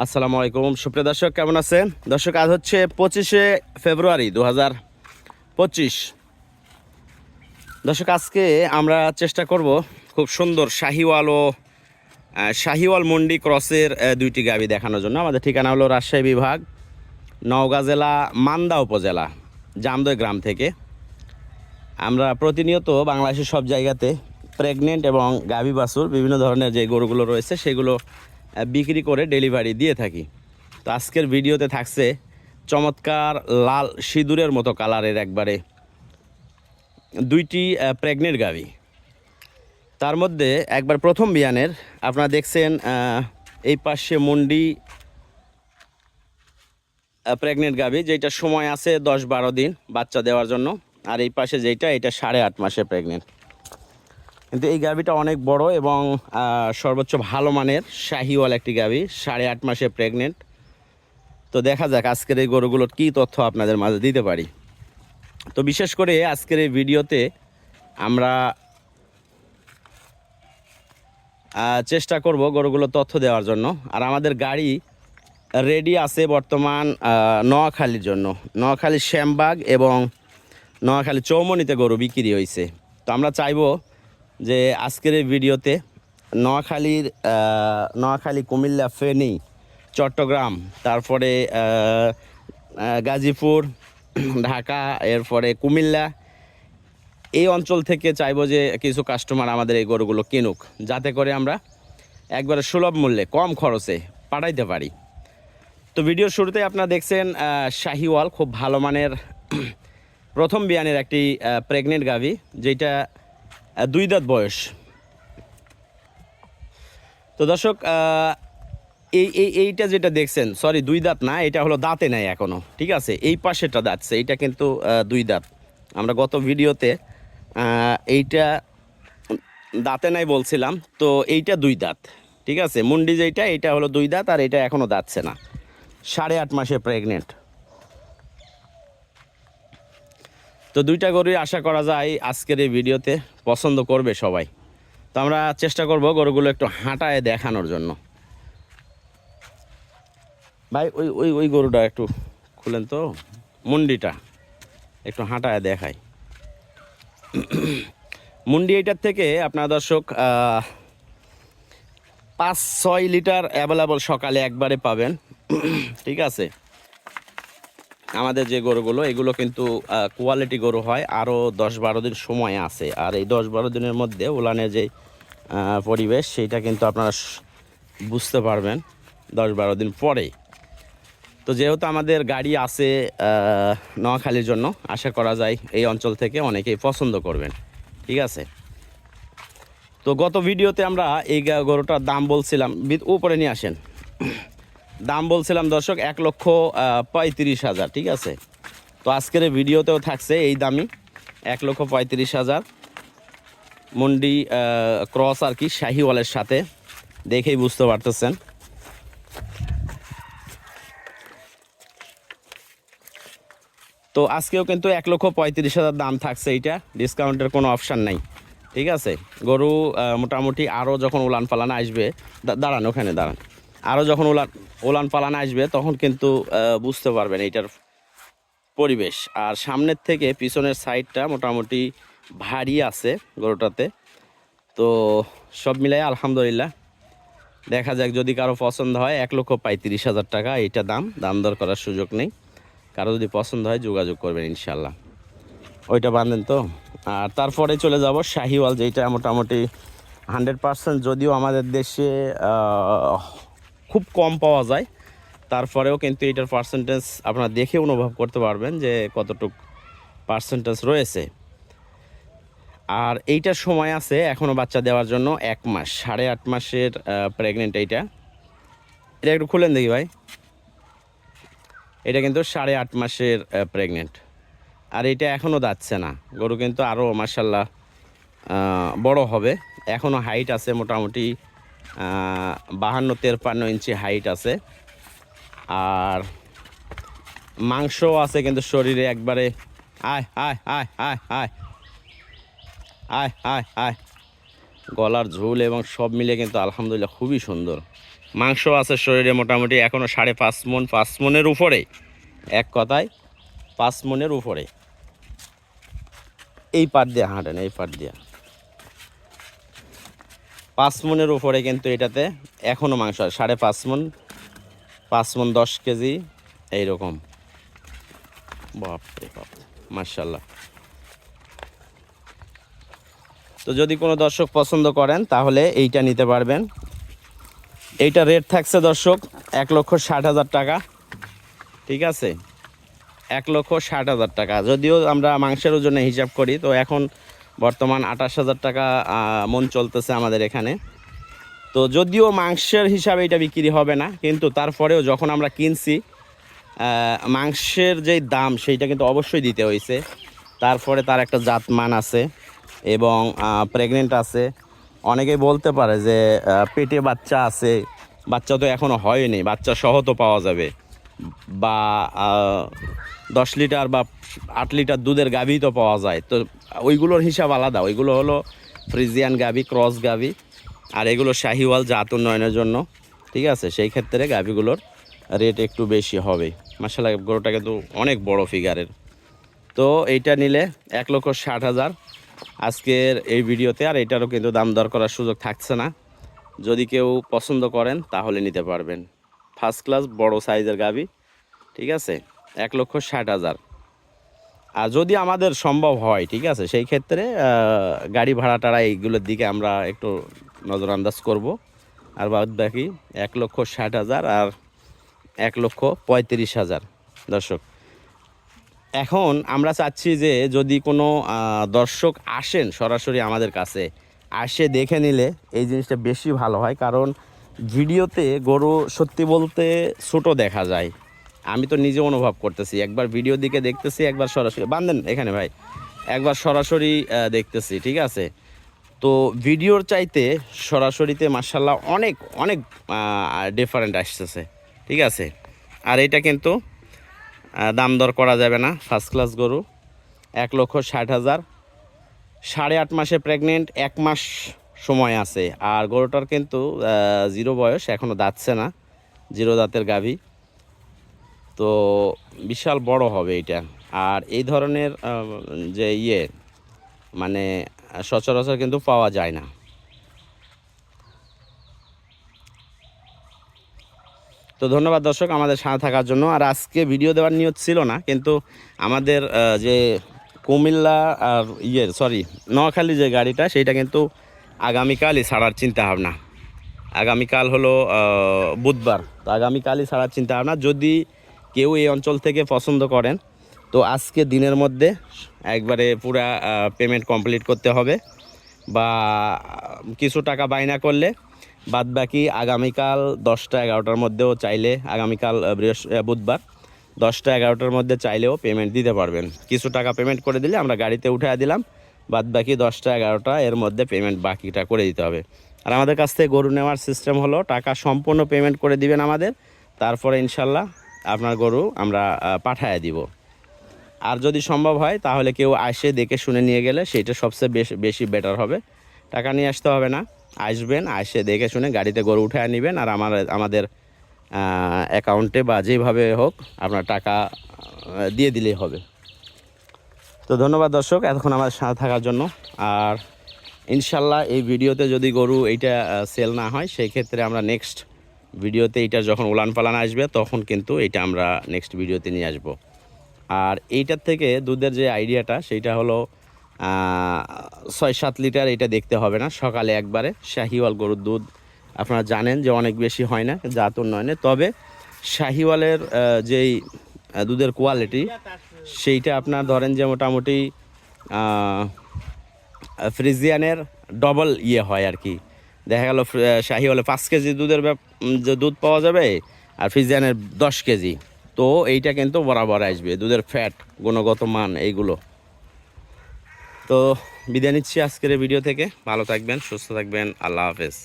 আসসালামু আলাইকুম। সুপ্রিয় দর্শক, কেমন আছেন? দর্শক, আজ হচ্ছে পঁচিশে ফেব্রুয়ারি দু পঁচিশ। দর্শক, আজকে আমরা চেষ্টা করব খুব সুন্দর শাহিওয়াল ও শাহিওয়াল মন্ডি ক্রসের দুইটি গাবি দেখানোর জন্য। আমাদের ঠিকানা হলো রাজশাহী বিভাগ, নওগাঁ জেলা, মান্দা উপজেলা জামদয় গ্রাম থেকে। আমরা প্রতিনিয়ত বাংলাদেশের সব জায়গাতে প্রেগনেন্ট এবং গাভী বাছুর, বিভিন্ন ধরনের যে গরুগুলো রয়েছে, সেগুলো বিক্রি করে ডেলিভারি দিয়ে থাকি। তো আজকের ভিডিওতে থাকছে চমৎকার লাল সিঁদুরের মতো কালারের একবারে দুইটি প্রেগনেন্ট গাভী। তার মধ্যে একবার প্রথম বিয়ানের আপনারা দেখছেন এই পাশে মন্ডি প্রেগনেন্ট গাভী যেটা সময় আছে দশ বারো দিন বাচ্চা দেওয়ার জন্য। আর এই পাশে যেটা এটা সাড়ে আট মাসে প্রেগনেন্ট। কিন্তু এই গাভীটা অনেক বড় এবং সর্বোচ্চ ভালো মানের শাহিওয়াল একটি গাভী, সাড়ে আট মাসে প্রেগনেন্ট তো দেখা যাক আজকের এই গরুগুলোর কী তথ্য আপনাদের মাঝে দিতে পারি। তো বিশেষ করে আজকের এই ভিডিওতে আমরা চেষ্টা করব গরুগুলো তথ্য দেওয়ার জন্য। আর আমাদের গাড়ি রেডি আছে বর্তমান নোয়াখালীর জন্য। নোয়াখালী শ্যামবাগ এবং নোয়াখালী চৌমনিতে গরু বিক্রি হয়েছে তো আমরা চাইব যে আজকের এই ভিডিওতে নোয়াখালীর নোয়াখালী কুমিল্লা ফেনী, চট্টগ্রাম, তারপরে গাজীপুর, ঢাকা, এরপরে কুমিল্লা, এই অঞ্চল থেকে চাইব যে কিছু কাস্টমার আমাদের এই গরুগুলো কিনুক, যাতে করে আমরা একবারে সুলভ মূল্যে, কম খরচে পাঠাইতে পারি। তো ভিডিওর শুরুতে আপনারা দেখছেন শাহিওয়াল, খুব ভালো মানের, প্রথম বিয়ানের একটি প্রেগনেন্ট গাভী যেটা দুই দাঁত বয়স। তো দর্শক এই এই, এইটা যেটা দেখছেন সরি দুই দাঁত না, এটা হলো দাঁতে নাই এখনও, ঠিক আছে? এই পাশেটা দাঁতছে এইটা কিন্তু দুই দাঁত। আমরা গত ভিডিওতে এইটা দাঁতে নাই বলছিলাম, তো এইটা দুই দাঁত, ঠিক আছে? মুন্ডি যেইটা এটা হলো দুই দাঁত, আর এটা এখনও দাঁতছে না। সাড়ে আট মাসে প্রেগনেন্ট তো দুইটা গরুই আশা করা যায় আজকের এই ভিডিওতে পছন্দ করবে সবাই। তো আমরা চেষ্টা করব গরুগুলো একটু হাঁটায় দেখানোর জন্য। ভাই, ওই ওই ওই গরুটা একটু খুলেন তো। মুন্ডিটা একটু হাঁটায় দেখাই। মুন্ডি এইটার থেকে আপনার দর্শক পাঁচ, ছয় লিটার অ্যাভেলেবল সকালে একবারে পাবেন। ঠিক আছে? আমাদের যে গরুগুলো, এগুলো কিন্তু কোয়ালিটি গরু হয় আরও দশ বারো দিন সময় আছে। আর এই দশ বারো দিনের মধ্যে উলানের যে পরিবেশ সেইটা কিন্তু আপনারা বুঝতে পারবেন দশ বারো দিন পরে। তো যেহেতু আমাদের গাড়ি আছে নোয়াখালীর জন্য, আশা করা যায় এই অঞ্চল থেকে অনেকেই পছন্দ করবেন। ঠিক আছে? তো গত ভিডিওতে আমরা এই গরুটার দাম বলছিলাম উপরে নিয়ে আসেন। দাম বলছিলাম দর্শক এক লক্ষ পঁয়ত্রিশ হাজার, ঠিক আছে? তো আজকের ভিডিওতেও থাকছে এই দামই এক লক্ষ পঁয়ত্রিশ হাজার। মন্ডি ক্রস আর কি, শাহিওয়ালের সাথে। দেখেই বুঝতে পারতেছেন। তো আজকেও কিন্তু এক লক্ষ পঁয়ত্রিশ হাজার দাম থাকছে এইটা। ডিসকাউন্টের কোনো অপশান নাই, ঠিক আছে? গরু মোটামুটি আরও যখন উলান পালান আসবে দাঁড়ান ওখানে, দাঁড়ান। আরও যখন উলান উলান পালান আসবে, তখন কিন্তু বুঝতে পারবেন এইটার পরিবেশ। আর সামনের থেকে পিছনের সাইডটা মোটামুটি ভারী আছে গরুটাতে। তো সব মিলাই আলহামদুলিল্লাহ, দেখা যাক যদি কারও পছন্দ হয়, এক লক্ষ পঁয়ত্রিশ হাজার টাকা এইটা দাম দাম দর করার সুযোগ নেই। কারও যদি পছন্দ হয়, যোগাযোগ করবেন ইনশাল্লাহ ওইটা বাঁধেন তো? আর তারপরে চলে যাব শাহিওয়াল যেটা মোটামুটি হান্ড্রেড পার্সেন্ট যদিও আমাদের দেশে খুব কম পাওয়া যায়। তারপরেও কিন্তু এটার পার্সেন্টেজ আপনারা দেখে অনুভব করতে পারবেন যে কতটুক পার্সেন্টেজ রয়েছে। আর এইটার সময় আছে এখনও বাচ্চা দেওয়ার জন্য এক মাস, সাড়ে আট মাসের প্রেগনেন্ট এইটা। এটা একটু খুলেন দেখি ভাই। এটা কিন্তু সাড়ে আট মাসের প্রেগনেন্ট আর এটা এখনও যাচ্ছে না। গরু কিন্তু আরও মাসাল্লাহ বড় হবে। এখনও হাইট আছে মোটামুটি বাহান্ন তেরপান্ন ইঞ্চি হাইট আছে। আর মাংসও আছে কিন্তু শরীরে একবারে, আয় আয় আয় আয় আয় আয় আয় আয়। গলার ঝোল এবং সব মিলে কিন্তু আলহামদুলিল্লাহ খুবই সুন্দর। মাংস আছে শরীরে মোটামুটি এখনও সাড়ে পাঁচ মন, পাঁচ মনের উপরে। এক কথায়, পাঁচ মনের উপরে। এই পাট দিয়ে হাঁটেন, এই পাট দিয়ে। পাঁচ মনের উপরে কিন্তু এটাতে এখনও মাংস আছে সাড়ে পাঁচ মন পাঁচ মন দশ কেজি, এইরকম। বাপরে বাপ মার্শাল্লাহ তো যদি কোনো দর্শক পছন্দ করেন, তাহলে এইটা নিতে পারবেন। এইটা রেট থাকছে দর্শক এক লক্ষ ষাট হাজার টাকা। ঠিক আছে? এক লক্ষ ষাট হাজার টাকা। যদিও আমরা মাংসের ওজনে হিসাব করি, তো এখন বর্তমান আঠাশ হাজার টাকা মন চলতেছে আমাদের এখানে। তো যদিও মাংসের হিসাবে এটা বিক্রি হবে না, কিন্তু তারপরেও যখন আমরা কিনছি মাংসের যেই দাম, সেইটা কিন্তু অবশ্যই দিতে হয়েছে তারপরে তার একটা জাতমান আছে এবং প্রেগনেন্ট আছে। অনেকেই বলতে পারে যে পেটে বাচ্চা আছে, বাচ্চা তো এখনও হয়নি, বাচ্চা সহ তো পাওয়া যাবে। বা দশ লিটার বা আট লিটার দুধের গাভী তো পাওয়া যায়। তো ওইগুলোর হিসাব আলাদা। ওইগুলো হলো ফ্রিজিয়ান গাভি, ক্রস গাভী, আর এগুলো শাহিওয়াল জাত উন্নয়নের জন্য। ঠিক আছে? সেই ক্ষেত্রে গাভীগুলোর রেট একটু বেশি হবে। মাসাল্লাহ গরুটা কিন্তু অনেক বড় ফিগারের তো এইটা নিলে এক লক্ষ ষাট হাজার। আজকের এই ভিডিওতে আর এটারও কিন্তু দাম দর করার সুযোগ থাকছে না। যদি কেউ পছন্দ করেন, তাহলে নিতে পারবেন। ফার্স্ট ক্লাস বড় সাইজের গাভী। ঠিক আছে? এক লক্ষ ষাট হাজার। আর যদি আমাদের সম্ভব হয়, ঠিক আছে, সেই ক্ষেত্রে গাড়ি ভাড়া টাড়া এইগুলোর দিকে আমরা একটু নজর আন্দাজ করব। আর বাদ বাকি এক লক্ষ ষাট হাজার আর এক লক্ষ পঁয়ত্রিশ হাজার। দর্শক, এখন আমরা চাচ্ছি যে যদি কোনো দর্শক আসেন সরাসরি আমাদের কাছে, আসে দেখে নিলে এই জিনিসটা বেশি ভালো হয়। কারণ ভিডিওতে গরু সত্যি বলতে ছোটো দেখা যায়। আমি তো নিজে অনুভব করতেছি। একবার ভিডিও দিকে দেখতেছি, একবার সরাসরি বান্ধেন এখানে ভাই। একবার সরাসরি দেখতেছি, ঠিক আছে? তো ভিডিওর চাইতে সরাসরিতে মার্শাল্লাহ অনেক অনেক ডিফারেন্ট আসতেছে, ঠিক আছে? আর এটা কিন্তু দাম দর করা যাবে না ফার্স্ট ক্লাস গরু। এক লক্ষ ষাট হাজার। সাড়ে আট মাসে প্রেগনেন্ট এক মাস সময় আছে। আর গরুটার কিন্তু জিরো বয়স এখনও দাঁতছে না। জিরো দাঁতের গাভী। তো বিশাল বড় হবে এটা। আর এই ধরনের যে ইয়ে মানে সচরাচর কিন্তু পাওয়া যায় না। তো ধন্যবাদ দর্শক আমাদের সাথে থাকার জন্য। আর আজকে ভিডিও দেওয়ার নিয়ত ছিল না, কিন্তু আমাদের যে কুমিল্লা আর ইয়ের সরি নোয়াখালী যে গাড়িটা, সেইটা কিন্তু আগামীকালই ছাড়ার চিন্তা ভাবনা আগামীকাল হলো বুধবার। তো আগামীকালই ছাড়ার চিন্তা ভাবনা যদি কেউ এই অঞ্চল থেকে পছন্দ করেন। তো আজকে দিনের মধ্যে একবারে পুরা পেমেন্ট কমপ্লিট করতে হবে বা কিছু টাকা বাইনা করলে বাদ বাকি আগামীকাল দশটা এগারোটার মধ্যেও চাইলে আগামীকাল বৃহস্প বুধবার দশটা এগারোটার মধ্যে চাইলেও পেমেন্ট দিতে পারবেন। কিছু টাকা পেমেন্ট করে দিলে আমরা গাড়িতে উঠে দিলাম বাদ বাকি দশটা এগারোটা এর মধ্যে পেমেন্ট বাকিটা করে দিতে হবে। আর আমাদের কাছ থেকে গরু নেওয়ার সিস্টেম হলো, টাকা সম্পূর্ণ পেমেন্ট করে দিবেন আমাদের, তারপরে ইনশাল্লাহ আপনার গরু আমরা পাঠায় দিব। আর যদি সম্ভব হয়, তাহলে কেউ আসে দেখে শুনে নিয়ে গেলে সেটা সবচেয়ে বেশি বেশি বেটার হবে। টাকা নিয়ে আসতে হবে না। আসবেন, আসে দেখে শুনে গাড়িতে গরু উঠায় নেবেন আর আমার, আমাদের অ্যাকাউন্টে বা যেভাবে হোক আপনার টাকা দিয়ে দিলেই হবে। তো ধন্যবাদ দর্শক এতক্ষণ আমার সাথে থাকার জন্য। আর ইনশাল্লাহ এই ভিডিওতে যদি গরু এইটা সেল না হয়, সেই ক্ষেত্রে আমরা নেক্সট ভিডিওতে এটা যখন উলান পালান আসবে, তখন কিন্তু এটা আমরা নেক্সট ভিডিওতে নিয়ে আসব। আর এইটার থেকে দুধের যে আইডিয়াটা, সেইটা হলো ছয় সাত লিটার এটা দেখতে হবে না, সকালে একবারে শাহিওয়াল গরুর দুধ। আপনারা জানেন যে অনেক বেশি হয় না, জাত উন্নয়নে। তবে শাহিওয়ালের যেই দুধের কোয়ালিটি সেইটা আপনার ধরেন যে মোটামুটি ফ্রিজিয়ানের ডবল ইয়ে হয় আর কি। দেখা গেল শাহি হলে পাঁচ কেজি দুধের যে দুধ পাওয়া যাবে, আর ফ্রিজিয়ানের দশ কেজি। তো এইটা কিন্তু বরাবর আসবে, দুধের ফ্যাট গুণগত মান, এইগুলো। তো বিদায় নিচ্ছি আজকের ভিডিও থেকে। ভালো থাকবেন, সুস্থ থাকবেন, আল্লাহ হাফেজ।